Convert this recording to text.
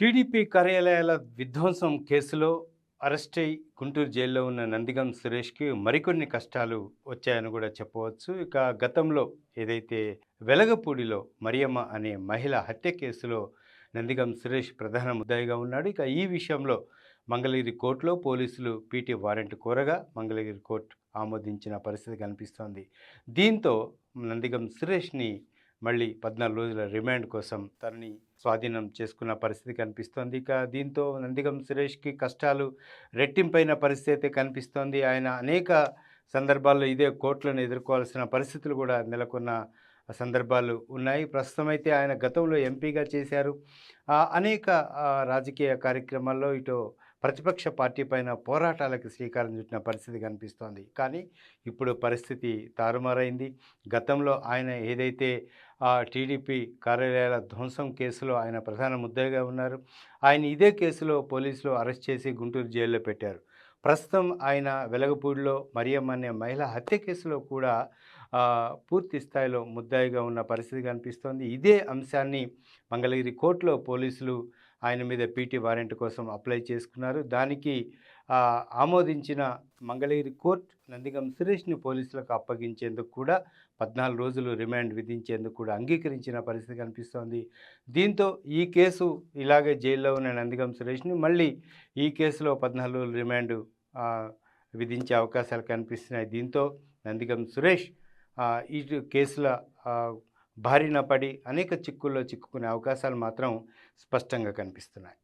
TDP కార్యాలయాల విధ్వంసం కేసులో అరెస్ట్ అయి గుంటూరు జైల్లో ఉన్న నందిగం సురేష్కి మరికొన్ని కష్టాలు వచ్చాయని కూడా చెప్పవచ్చు. ఇక గతంలో ఏదైతే వెలగపూడిలో మరియమ్మ అనే మహిళ హత్య కేసులో నందిగం సురేష్ ప్రధాన ముద్దాయిగా ఉన్నాడు. ఇక ఈ విషయంలో మంగళగిరి కోర్టులో పోలీసులు పీటీ వారెంట్ కోరగా మంగళగిరి కోర్టు ఆమోదించిన పరిస్థితి కనిపిస్తోంది. దీంతో నందిగం సురేష్ని మళ్ళీ పద్నాలుగు రోజుల రిమాండ్ కోసం తనని స్వాధీనం చేసుకున్న పరిస్థితి కనిపిస్తోంది. ఇక దీంతో నందిగం సురేష్కి కష్టాలు రెట్టింపైన పరిస్థితి అయితే కనిపిస్తోంది. ఆయన అనేక సందర్భాల్లో ఇదే కోర్టులను ఎదుర్కోవాల్సిన పరిస్థితులు కూడా నెలకొన్న సందర్భాలు ఉన్నాయి. ప్రస్తుతం అయితే ఆయన గతంలో ఎంపీగా చేశారు. అనేక రాజకీయ కార్యక్రమాల్లో ఇటు ప్రతిపక్ష పార్టీ పైన పోరాటాలకు శ్రీకారం చుట్టిన పరిస్థితి కనిపిస్తోంది. కానీ ఇప్పుడు పరిస్థితి తారుమారైంది. గతంలో ఆయన ఏదైతే ఆ టీడీపీ కార్యాలయాల ధ్వంసం కేసులో ఆయన ప్రధాన ముద్దగా ఉన్నారు. ఆయన ఇదే కేసులో పోలీసులు అరెస్ట్ చేసి గుంటూరు జైల్లో పెట్టారు. ప్రస్తుతం ఆయన వెలగపూడిలో మరియమ్మ అనే మహిళ హత్య కేసులో కూడా పూర్తి స్థాయిలో ముద్దాయిగా ఉన్న పరిస్థితి కనిపిస్తోంది. ఇదే అంశాన్ని మంగళగిరి కోర్టులో పోలీసులు ఆయన మీద పీటీ వారెంట్ కోసం అప్లై చేసుకున్నారు. దానికి ఆమోదించిన మంగళగిరి కోర్టు నందిగం సురేష్ని పోలీసులకు అప్పగించేందుకు కూడా పద్నాలుగు రోజులు రిమాండ్ విధించేందుకు కూడా అంగీకరించిన పరిస్థితి కనిపిస్తోంది. దీంతో ఈ కేసు ఇలాగే జైల్లో ఉన్న నందిగం సురేష్ని మళ్ళీ ఈ కేసులో పద్నాలుగు రోజులు రిమాండ్ విధించే అవకాశాలు కనిపిస్తున్నాయి. దీంతో నందిగం సురేష్ ఈ కేసుల బారిన పడి అనేక చిక్కుల్లో చిక్కుకునే అవకాశాలు మాత్రం స్పష్టంగా కనిపిస్తున్నాయి.